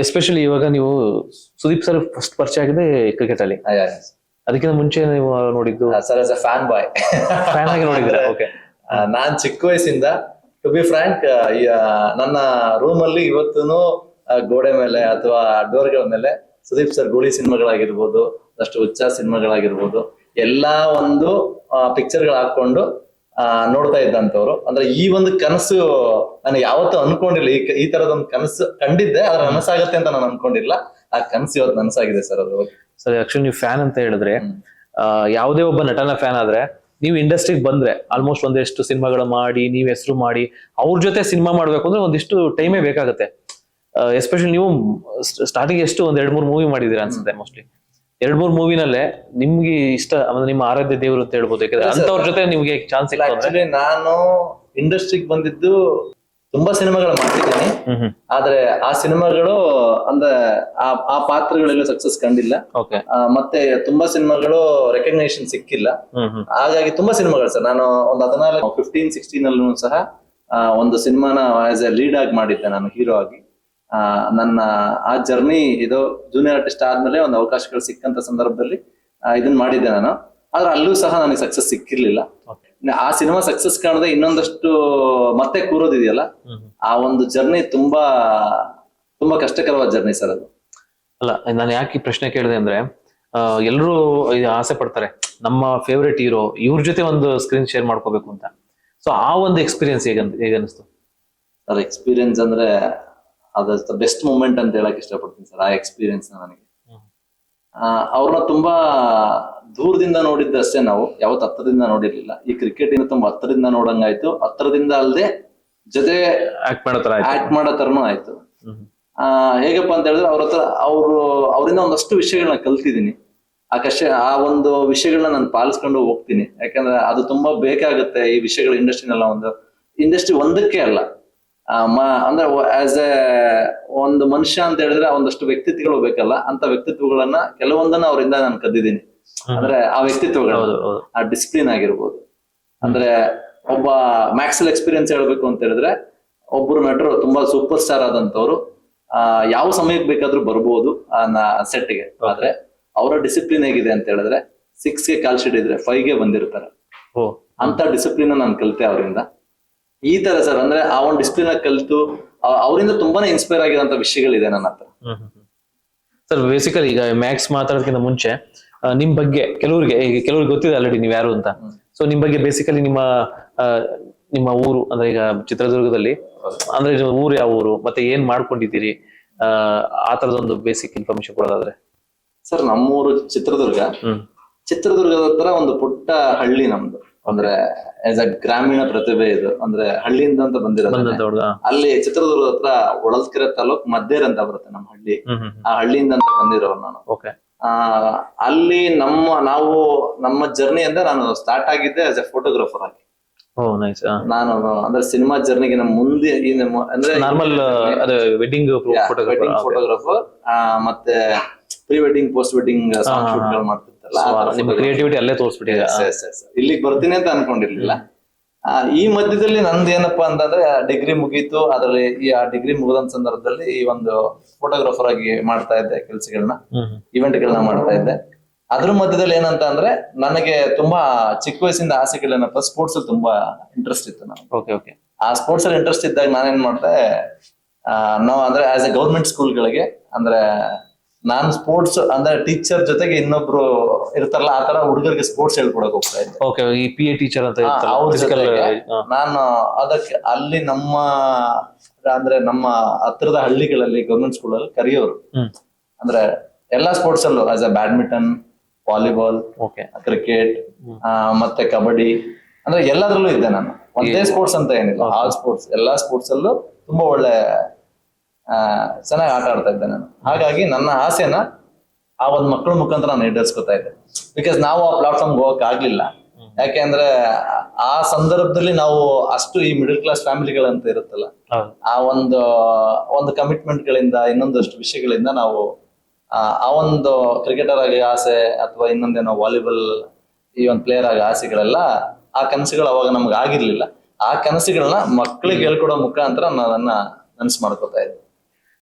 Especially ಇವಾಗ ನೀವು Sudeep sir first ಪರಿಚಯ ಆಗಿದೆ ಕ್ರಿಕೆಟ್ ಅಲ್ಲಿ. ಅದಕ್ಕಿಂತ ಮುಂಚೆ ನೀವು ನೋಡಿದ್ದು? Sir as a fan boy fan ಆಗಿ ನೋಡಿದ್ರೆ ಓಕೆ ನಾನ್ ಚಿಕ್ಕ ವಯಸ್ಸಿಂದ ಟು ಬಿ ಫ್ರಾಂಕ್ ನನ್ನ ರೂಮ್ ಅಲ್ಲಿ ಇವತ್ತೂ ಗೋಡೆ ಮೇಲೆ ಅಥವಾ ಡೋರ್ಗಳ ಮೇಲೆ ಸುದೀಪ್ ಸರ್ ಗೋಳಿ ಸಿನಿಮಾಗಳಾಗಿರ್ಬೋದು ಅಷ್ಟು ಹುಚ್ಚ ಸಿನಿಮಾಗಳಾಗಿರ್ಬೋದು ಎಲ್ಲಾ ಒಂದು ಪಿಕ್ಚರ್ಗಳು ಹಾಕೊಂಡು ನೋಡ್ತಾ ಇದ್ದಂತವ್ರು. ಅಂದ್ರೆ ಈ ಒಂದು ಕನಸು ನಾನು ಯಾವತ್ತೂ ಅನ್ಕೊಂಡಿಲ್ಲ. ಈ ಈ ತರದೊಂದು ಕನಸು ಕಂಡಿದ್ದೆ ಆದ್ರೆ ನನಸಾಗತ್ತೆ ಅಂತ ನಾನು ಅನ್ಕೊಂಡಿಲ್ಲ ಆ ಕನಸು ಇವತ್ತು ನನಸಾಗಿದೆ ಸರ್ ಅದು ಸರಿ ಆಕ್ಚುಲಿ ನೀವು ಫ್ಯಾನ್ ಅಂತ ಹೇಳಿದ್ರೆ ಯಾವುದೇ ಒಬ್ಬ ನಟನ ಫ್ಯಾನ್ ಆದ್ರೆ ನೀವು ಇಂಡಸ್ಟ್ರಿಗೆ ಬಂದ್ರೆ ಆಲ್ಮೋಸ್ಟ್ ಒಂದಿಷ್ಟು ಸಿನಿಮಾಗಳು ಮಾಡಿ ನೀವು ಹೆಸರು ಮಾಡಿ ಅವ್ರ ಜೊತೆ ಸಿನಿಮಾ ಮಾಡ್ಬೇಕು ಅಂದ್ರೆ ಒಂದಿಷ್ಟು ಟೈಮೇ ಬೇಕಾಗುತ್ತೆ. ಎಸ್ಪೆಷಲಿ ನೀವು ಸ್ಟಾರ್ಟಿಂಗ್ ಎಷ್ಟು ಒಂದ್ ಎರಡ್ ಮೂರು ಮೂವಿ ಮಾಡಿದೀರ ಅನ್ಸುತ್ತೆ ಮೋಸ್ಟ್ಲಿ ಎರಡ್ ಮೂರು ಮೂವಿನಲ್ಲೇ ನಿಮ್ಗೆ ಇಷ್ಟ ಅಂದ್ರೆ ನಿಮ್ಮ ಆರಾಧ್ಯ ದೇವರು ಅಂತ ಹೇಳ್ಬೋದು. ಯಾಕಂದ್ರೆ ಅಂತವ್ರ ಜೊತೆ ನಿಮ್ಗೆ ಚಾನ್ಸ್ ಇಲ್ಲ ಆಕ್ಚುಲಿ ನಾನು ಇಂಡಸ್ಟ್ರಿಗೆ ಬಂದಿದ್ದು ತುಂಬಾ ಸಿನಿಮಾಗಳು ಮಾಡ್ತಿದ್ದೀನಿ. ಆದ್ರೆ ಆ ಸಿನಿಮಾಗಳು ಅಂದ್ರೆ ಆ ಆ ಪಾತ್ರಗಳೆಲ್ಲ ಸಕ್ಸಸ್ ಕಂಡಿಲ್ಲ. ಮತ್ತೆ ತುಂಬಾ ಸಿನಿಮಾಗಳು ರೆಕಗ್ನೇಷನ್ ಸಿಕ್ಕಿಲ್ಲ. ಹಾಗಾಗಿ ತುಂಬಾ ಸಿನಿಮಾಗಳು ಸರ್. ನಾನು ಒಂದು ಹದಿನಾಲ್ಕು ಫಿಫ್ಟೀನ್ ಸಿಕ್ಸ್ಟೀನ್ ಅಲ್ಲೂ ಸಹ ಒಂದು ಸಿನಿಮಾನ ಆಸ್ ಎ ಲೀಡ್ ಆಗಿ ಮಾಡಿದ್ದೆ ನಾನು ಹೀರೋ ಆಗಿ. ನನ್ನ ಆ ಜರ್ನಿ ಇದು ಜೂನಿಯರ್ ಆರ್ಟಿಸ್ಟ್ ಆದ್ಮೇಲೆ ಒಂದು ಅವಕಾಶಗಳು ಸಿಕ್ಕಂತ ಸಂದರ್ಭದಲ್ಲಿ ಇದನ್ನ ಮಾಡಿದ್ದೆ ನಾನು. ಆದ್ರೆ ಅಲ್ಲೂ ಸಹ ನನಗೆ ಸಕ್ಸಸ್ ಸಿಕ್ಕಿರ್ಲಿಲ್ಲ. ಆ ಸಿನಿಮಾ ಸಕ್ಸಸ್ ಕಾಣದೆ ಇನ್ನೊಂದಷ್ಟು ಮತ್ತೆ ಕೂರೋದಿದೆಯಲ್ಲ? ಆ ಒಂದು ಜರ್ನಿ ತುಂಬಾ ತುಂಬಾ ಕಷ್ಟಕರವಾದ ಜರ್ನಿ ಸರ್ ಅದು. ಅಲ್ಲ ನಾನು ಯಾಕೆ ಈ ಪ್ರಶ್ನೆ ಕೇಳಿದೆ ಅಂದ್ರೆ ಎಲ್ಲರೂ ಆಸೆ ಪಡ್ತಾರೆ ನಮ್ಮ ಫೇವ್ರೆಟ್ ಹೀರೋ ಇವ್ರ ಜೊತೆ ಒಂದು ಸ್ಕ್ರೀನ್ ಶೇರ್ ಮಾಡ್ಕೋಬೇಕು ಅಂತ. ಸೊ ಆ ಒಂದು ಎಕ್ಸ್ಪೀರಿಯನ್ಸ್ ಹೇಗಂತ ಹೇಗನ್ನಿಸ್ತು? ಸರ್ ಎಕ್ಸ್ಪೀರಿಯನ್ಸ್ ಅಂದ್ರೆ ಅದು ಬೆಸ್ಟ್ ಮೂಮೆಂಟ್ ಅಂತ ಹೇಳಕ್ ಇಷ್ಟಪಡ್ತೀನಿ ಸರ್ ಆ ಎಕ್ಸ್ಪೀರಿಯನ್ಸ್ ನನಗೆ. ಅವ್ರನ್ನ ತುಂಬಾ ದೂರದಿಂದ ನೋಡಿದ್ದ ಅಷ್ಟೇ ನಾವು ಯಾವತ್ತು ಹತ್ರದಿಂದ ನೋಡಿರ್ಲಿಲ್ಲ. ಈ ಕ್ರಿಕೆಟ್ ಇನ್ನು ತುಂಬಾ ಹತ್ರದಿಂದ ನೋಡಂಗಾಯ್ತು ಹತ್ರದಿಂದ ಅಲ್ಲದೆ ಜೊತೆ ಆಕ್ಟ್ ಮಾಡೋ ತರನು ಆಯ್ತು. ಆ ಹೇಗಪ್ಪ ಅಂತ ಹೇಳಿದ್ರೆ ಅವ್ರ ಹತ್ರ ಅವರು ಅವರಿಂದ ಒಂದಷ್ಟು ವಿಷಯಗಳನ್ನ ಕಲ್ತಿದ್ದೀನಿ. ಆ ಕಷ್ಟ ಆ ಒಂದು ವಿಷಯಗಳನ್ನ ನಾನು ಪಾಲಿಸ್ಕೊಂಡು ಹೋಗ್ತೀನಿ. ಯಾಕಂದ್ರೆ ಅದು ತುಂಬಾ ಬೇಕಾಗುತ್ತೆ ಈ ವಿಷಯಗಳು ಇಂಡಸ್ಟ್ರಿನೆಲ್ಲ ಒಂದು ಇಂಡಸ್ಟ್ರಿ ಒಂದಕ್ಕೆ ಅಲ್ಲ. ಅಂದ್ರೆ ಆಸ್ ಎ ಒಂದು ಮನುಷ್ಯ ಅಂತ ಹೇಳಿದ್ರೆ ಒಂದಷ್ಟು ವ್ಯಕ್ತಿತ್ವಗಳು ಬೇಕಲ್ಲ ಅಂತ ವ್ಯಕ್ತಿತ್ವಗಳನ್ನ ಕೆಲವೊಂದನ್ನ ಅವರಿಂದ ನಾನು ಕದ್ದಿದ್ದೀನಿ. ಅಂದ್ರೆ ಆ ವ್ಯಕ್ತಿತ್ವಗಳು ಆ ಡಿಸಿಪ್ಲಿನ್ ಆಗಿರ್ಬೋದು. ಅಂದ್ರೆ ಒಬ್ಬ ಮ್ಯಾಕ್ಸಲ್ ಎಕ್ಸ್ಪೀರಿಯನ್ಸ್ ಹೇಳ್ಬೇಕು ಅಂತ ಹೇಳಿದ್ರೆ ಒಬ್ಬರು ನಟರು ತುಂಬಾ ಸೂಪರ್ ಸ್ಟಾರ್ ಆದಂತವ್ರು ಆ ಯಾವ ಸಮಯಕ್ಕೆ ಬೇಕಾದ್ರೂ ಬರ್ಬೋದು ಸೆಟ್ಗೆ ಆದ್ರೆ ಅವರ ಡಿಸಿಪ್ಲಿನ್ ಹೇಗಿದೆ ಅಂತ ಹೇಳಿದ್ರೆ ಸಿಕ್ಸ್ಗೆ ಕಾಲ್ ಶೀಟ್ ಇದ್ರೆ ಫೈವ್ಗೆ ಬಂದಿರ್ತಾರೆ. ಅಂತ ಡಿಸಿಪ್ಲಿನ್ ನಾನು ಕಲಿತೆ ಅವರಿಂದ. ಈ ತರ ಸರ್ ಅಂದ್ರೆ ಆ ಒಂದು ಡಿಸಿಪ್ಲಿನ್ ಕಲಿತು ಅವರಿಂದ ತುಂಬಾನೇ ಇನ್ಸ್ಪೈರ್ ಆಗಿರೋ ವಿಷಯಗಳಿದೆ ನನ್ನ ಹತ್ರ. ಸರ್ ಬೇಸಿಕಲಿ ಈಗ ಮ್ಯಾಕ್ಸ್ ಮಾತಾಡೋದಕ್ಕಿಂತ ಮುಂಚೆ ನಿಮ್ ಬಗ್ಗೆ ಕೆಲವರಿಗೆ ಈಗ ಕೆಲವ್ರಿಗೆ ಗೊತ್ತಿದೆ ಆಲ್ರೆಡಿ ನೀವು ಯಾರು ಅಂತ. ಸೊ ನಿಮ್ ಬಗ್ಗೆ ಬೇಸಿಕಲಿ ನಿಮ್ಮ ನಿಮ್ಮ ಊರು ಅಂದ್ರೆ ಈಗ ಚಿತ್ರದುರ್ಗದಲ್ಲಿ ಅಂದ್ರೆ ಊರು ಯಾವ ಊರು ಮತ್ತೆ ಏನ್ ಮಾಡ್ಕೊಂಡಿದ್ದೀರಿ? ಆ ತರದೊಂದು ಬೇಸಿಕ್ ಇನ್ಫಾರ್ಮೇಶನ್ ಕೊಡೋದಾದ್ರೆ. ಸರ್ ನಮ್ಮೂರು ಚಿತ್ರದುರ್ಗ. ಚಿತ್ರದುರ್ಗದ ಹತ್ರ ಒಂದು ಪುಟ್ಟ ಹಳ್ಳಿ ನಮ್ದು. ಅಂದ್ರೆ ಆಸ್ ಅ ಗ್ರಾಮೀಣ ಪ್ರತಿಭೆ ಇದು. ಅಂದ್ರೆ ಹಳ್ಳಿಯಿಂದ ಅಂತ ಬಂದಿರೋದು. ಅಲ್ಲಿ ಚಿತ್ರದುರ್ಗದ ಹತ್ರ ಒಳಸ್ಕೆರೆ ತಾಲೂಕ್ ಮದ್ದೇರ್ ಅಂತ ಬರುತ್ತೆ ನಮ್ಮ ಹಳ್ಳಿ. ಆ ಹಳ್ಳಿಯಿಂದ ಅಂತ ಬಂದಿರೋ ನಾನು. ಆ ಅಲ್ಲಿ ನಮ್ಮ ನಾವು ನಮ್ಮ ಜರ್ನಿ ಅಂದ್ರೆ ನಾನು ಸ್ಟಾರ್ಟ್ ಆಗಿದ್ದೆ ಆಸ್ ಎ ಫೋಟೋಗ್ರಾಫರ್ ಆಗಿ. ನಾನು ಅಂದ್ರೆ ಸಿನಿಮಾ ಜರ್ನಿಗೆ ನಮ್ಮ ಮುಂದೆ ಈ ನಮ್ಮ- ಅಂದ್ರೆ ನಾರ್ಮಲ್ ಅದು ವೆಡ್ಡಿಂಗ್ ಫೋಟೋಗ್ರಾಫರ್ ಫೋಟೋಗ್ರಾಫರ್ ಮತ್ತೆ pre wedding post wedding song ನಿಮ್ಮ. ಕ್ರಿಯೇಟಿವಿಟಿ ಅಲ್ಲೇ ತೋರಿಸ್ಬಿಟ್ಟಿದೆ. Yes. ಇಲ್ಲಿಗೆ ಬರ್ತೀನಿ ಅಂತ ಅನ್ಕೊಂಡಿರ್ಲಿಲ್ಲ. ಈ ಮಧ್ಯದಲ್ಲಿ ನಂದು ಏನಪ್ಪಾ ಅಂತಂದ್ರೆ ಡಿಗ್ರಿ ಮುಗೀತು. ಅದರಲ್ಲಿ ಈ ಆ ಡಿಗ್ರಿ ಮುಗಿದ ಸಂದರ್ಭದಲ್ಲಿ ಈ ಒಂದು ಫೋಟೋಗ್ರಾಫರ್ ಆಗಿ ಮಾಡ್ತಾ ಇದ್ದೆ ಕೆಲಸಗಳನ್ನ ಇವೆಂಟ್ ಗಳನ್ನ ಮಾಡ್ತಾ ಇದ್ದೆ. ಅದ್ರ ಮಧ್ಯದಲ್ಲಿ ಏನಂತ ಅಂದ್ರೆ ನನಗೆ ತುಂಬಾ ಚಿಕ್ಕ ವಯಸ್ಸಿಂದ ಆಸೆಗಳೇನಪ್ಪ ಸ್ಪೋರ್ಟ್ಸ್ ಅಲ್ಲಿ ತುಂಬಾ ಇಂಟ್ರೆಸ್ಟ್ ಇತ್ತು ಓಕೆ ಓಕೆ ಆ ಸ್ಪೋರ್ಟ್ಸ್ ಅಲ್ಲಿ ಇಂಟ್ರೆಸ್ಟ್ ಇದ್ದಾಗ ನಾನೇನ್ ಮಾಡ್ದೆ ಆ, ನಾವು ಅಂದ್ರೆ ಆಸ್ ಎ ಗೌರ್ಮೆಂಟ್ ಸ್ಕೂಲ್ಗಳಿಗೆ ಅಂದ್ರೆ ನಾನು ಸ್ಪೋರ್ಟ್ಸ್ ಅಂದ್ರೆ ಟೀಚರ್ ಜೊತೆಗೆ ಇನ್ನೊಬ್ರು ಇರ್ತಾರಲ್ಲ ಆತರ ತರ ಹುಡುಗರಿಗೆ ಸ್ಪೋರ್ಟ್ಸ್ ಹೇಳ್ಕೊಡಕ್ ಹೋಗ್ತಾ ಇದ್ದೆ. ಓಕೆ ಈ ಪಿ ಎ ಟೀಚರ್ ಅಂತ ಆ, ಇರ್ತಾರಲ್ಲ, ಅವ್ರ physical, ಜೊತೆಗೆ ಆ, ನಾನು ಅದಕ್ಕೆ ಅಲ್ಲಿ ನಮ್ಮ ಅಂದ್ರೆ ನಮ್ಮ ಹತ್ತಿರದ ಹಳ್ಳಿಗಳಲ್ಲಿ ಗೌರ್ಮೆಂಟ್ ಸ್ಕೂಲಲ್ಲಿ ಕರೆಯೋರು. ಹ್ಮ್. ಅಂದ್ರೆ ಎಲ್ಲಾ ಸ್ಪೋರ್ಟ್ಸ್ ಅಲ್ಲೂ as a badminton volleyball okay cricket ಮತ್ತೆ ಕಬಡ್ಡಿ ಅಂದ್ರೆ ಎಲ್ಲದ್ರಲ್ಲೂ ಇದ್ದೆ ನಾನು. ಒಂದೇ ಸ್ಪೋರ್ಟ್ಸ್ ಅಂತ ಏನಿಲ್ಲ ಆಲ್ ಸ್ಪೋರ್ಟ್ಸ್ ಎಲ್ಲಾ ಸ್ಪೋರ್ಟ್ಸ್ ಅಲ್ಲೂ ತುಂಬಾ ಒಳ್ಳೆ ಚೆನ್ನಾಗಿ ಆಟ ಆಡ್ತಾ ಇದ್ದೆ ನಾನು. ಹಾಗಾಗಿ ನನ್ನ ಆಸೆನ ಆ ಒಂದು ಮಕ್ಕಳ ಮುಖಾಂತರ ನಾನು ಈಡೇರಿಸ್ಕೊತಾ ಇದ್ದೆ. ಬಿಕಾಸ್ ನಾವು ಆ ಪ್ಲಾಟ್ಫಾರ್ಮ್ ಹೋಗಕ್ ಆಗ್ಲಿಲ್ಲ. ಯಾಕೆಂದ್ರೆ ಆ ಸಂದರ್ಭದಲ್ಲಿ ನಾವು ಅಷ್ಟು ಈ ಮಿಡಲ್ ಕ್ಲಾಸ್ ಫ್ಯಾಮಿಲಿಗಳಂತ ಇರುತ್ತಲ್ಲ ಆ ಒಂದು ಒಂದು ಕಮಿಟ್ಮೆಂಟ್ ಗಳಿಂದ ಇನ್ನೊಂದಷ್ಟು ವಿಷಯಗಳಿಂದ ನಾವು ಆ ಆ ಒಂದು ಕ್ರಿಕೆಟರ್ ಆಗಿ ಆಸೆ ಅಥವಾ ಇನ್ನೊಂದೇನೋ ವಾಲಿಬಾಲ್ ಈ ಒಂದು ಪ್ಲೇಯರ್ ಆಗಿ ಆಸೆಗಳೆಲ್ಲ ಆ ಕನಸುಗಳು ಅವಾಗ ನಮ್ಗೆ ಆಗಿರ್ಲಿಲ್ಲ. ಆ ಕನಸುಗಳನ್ನ ಮಕ್ಕಳಿಗೆ ಹೇಳ್ಕೊಡೋ ಮುಖಾಂತರ ನಾನು ಅದನ್ನ ನನ್ಸ್ ಮಾಡ್ಕೊತಾ ಇದ್ದೆ.